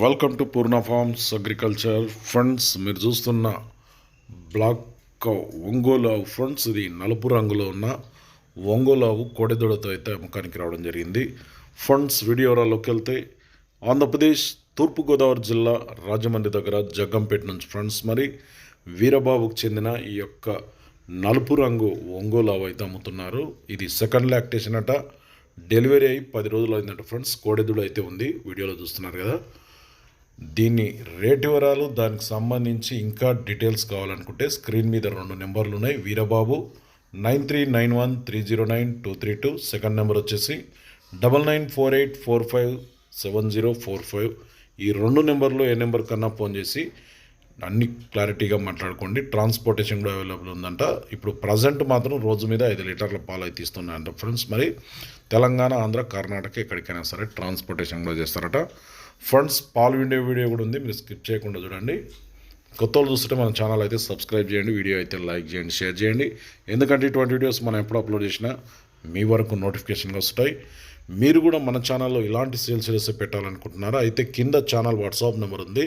Welcome to Purna farms agriculture friends మీరు చూస్తున్న black Ongole ఆవు. ఫ్రెండ్స్ ఇది నలుపు రంగులో ఉన్న ఒంగోలు ఆవు కోడెదొడతో అయితే అమ్మకానికి రావడం జరిగింది. ఫ్రెండ్స్ వీడియో వెళ్తే ఆంధ్రప్రదేశ్ తూర్పుగోదావరి జిల్లా రాజమండ్రి దగ్గర జగ్గంపేట నుంచి ఫ్రెండ్స్ మరి వీరబాబుకు చెందిన ఈ యొక్క నలుపు రంగు ఒంగోలు ఆవు అయితే అమ్ముతున్నారు. ఇది సెకండ్ లాక్టేషన్ అట. డెలివరీ అయ్యి పది రోజులు అయిందంట ఫ్రెండ్స్ కోడెదుడు అయితే ఉంది. వీడియోలో చూస్తున్నారు కదా. దీన్ని రేట్ వివరాలు దానికి సంబంధించి ఇంకా డీటెయిల్స్ కావాలనుకుంటే స్క్రీన్ మీద రెండు నెంబర్లు ఉన్నాయి. Veerababu nine three nine one three zero nine two three two. Second number వచ్చేసి double nine four eight four five seven zero four five. ఈ రెండు నెంబర్లో ఏ నెంబర్ కన్నా ఫోన్ చేసి అన్ని క్లారిటీగా మాట్లాడుకోండి. ట్రాన్స్పోర్టేషన్ కూడా అవైలబుల్ ఉందంట. ఇప్పుడు ప్రజెంట్ మాత్రం రోజు మీద ఐదు లీటర్ల పాలు అయితే ఇస్తున్నాయంట ఫ్రెండ్స్ మరి తెలంగాణ ఆంధ్ర కర్ణాటక ఎక్కడికైనా సరే ట్రాన్స్పోర్టేషన్ కూడా చేస్తారట. ఫ్రెండ్స్ పాలు విండే వీడియో కూడా ఉంది. మీరు స్కిప్ చేయకుండా చూడండి. కొత్త వాళ్ళు చూస్తుంటే మన ఛానల్ అయితే సబ్స్క్రైబ్ చేయండి. వీడియో అయితే లైక్ చేయండి షేర్ చేయండి. ఎందుకంటే ఇటువంటి వీడియోస్ మనం ఎప్పుడు అప్లోడ్ చేసినా మీ వరకు నోటిఫికేషన్గా వస్తాయి. మీరు కూడా మన ఛానల్లో ఇలాంటి సేల్స్ చేస్తే పెట్టాలనుకుంటున్నారా? అయితే కింద ఛానల్ వాట్సాప్ నెంబర్ ఉంది.